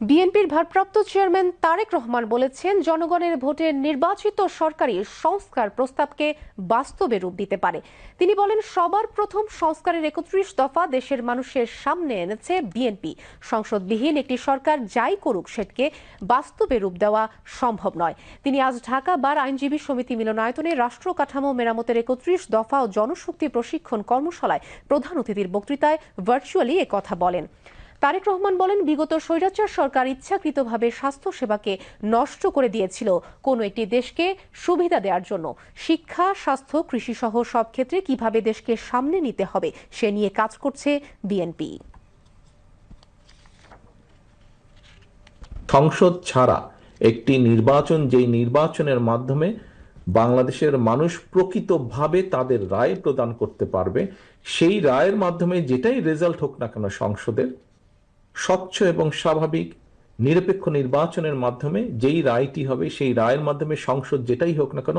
বিএনপির ভারপ্রাপ্ত চেয়ারম্যান তারেক রহমান বলেছেন, জনগণের ভোটে নির্বাচিত সরকারি সংস্কার প্রস্তাবকে বাস্তবে রূপ দিতে পারে। তিনি বলেন, সবার প্রথম সংস্কারের একত্রিশ দফা দেশের মানুষের সামনে এনেছে বিএনপি। সংসদবিহীন একটি সরকার যাই করুক, সেটকে বাস্তবে রূপ দেওয়া সম্ভব নয়। তিনি আজ ঢাকা বার আইনজীবী সমিতি মিলনায়তনে রাষ্ট্র কাঠামো মেরামতের একত্রিশ দফা ও জনশক্তি প্রশিক্ষণ কর্মশালায় প্রধান অতিথির বক্তৃতায় ভার্চুয়ালি কথা বলেন। তারেক রহমান বলেন, বিগত স্বৈরাচার সরকার ইচ্ছাকৃতভাবে স্বাস্থ্য সেবাকে নষ্ট করে দিয়েছিল কোনো একটি দেশকে সুবিধা দেওয়ার জন্য। শিক্ষা, স্বাস্থ্য কৃষি সহ সব ক্ষেত্রে কীভাবে দেশকে সামনে নিতে হবে সে নিয়ে কাজ করছে বিএনপি। সংসদ ছাড়া একটি নির্বাচন, যেই নির্বাচনের মাধ্যমে বাংলাদেশের মানুষ প্রকৃতভাবে তাদের রায় প্রদান করতে পারবে, সেই রায়ের মাধ্যমে যেটাই রেজাল্ট হোক না কেন সংসদের স্বচ্ছ এবং স্বাভাবিক, নিরপেক্ষ নির্বাচনের মাধ্যমে যেই রায়টি হবে, সেই রায়ের মাধ্যমে সংসদ যেটাই হোক না কেন,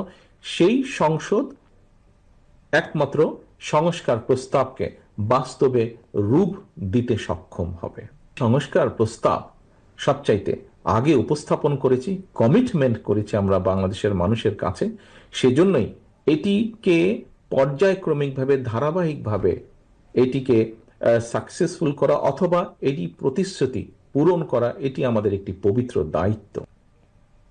সেই সংসদ একমাত্র সংস্কার প্রস্তাবকে বাস্তবে রূপ দিতে সক্ষম হবে। সংস্কার প্রস্তাব সবচাইতে আগে উপস্থাপন করেছি কমিটমেন্ট করেছি আমরা বাংলাদেশের মানুষের কাছে। সেজন্যই এটিকে পর্যায়ক্রমিকভাবে, ধারাবাহিকভাবে এটিকে সাকসেসফুল করা অথবা এটি প্রতিশ্রুতি পূরণ করা এটি আমাদের একটি পবিত্র দায়িত্ব।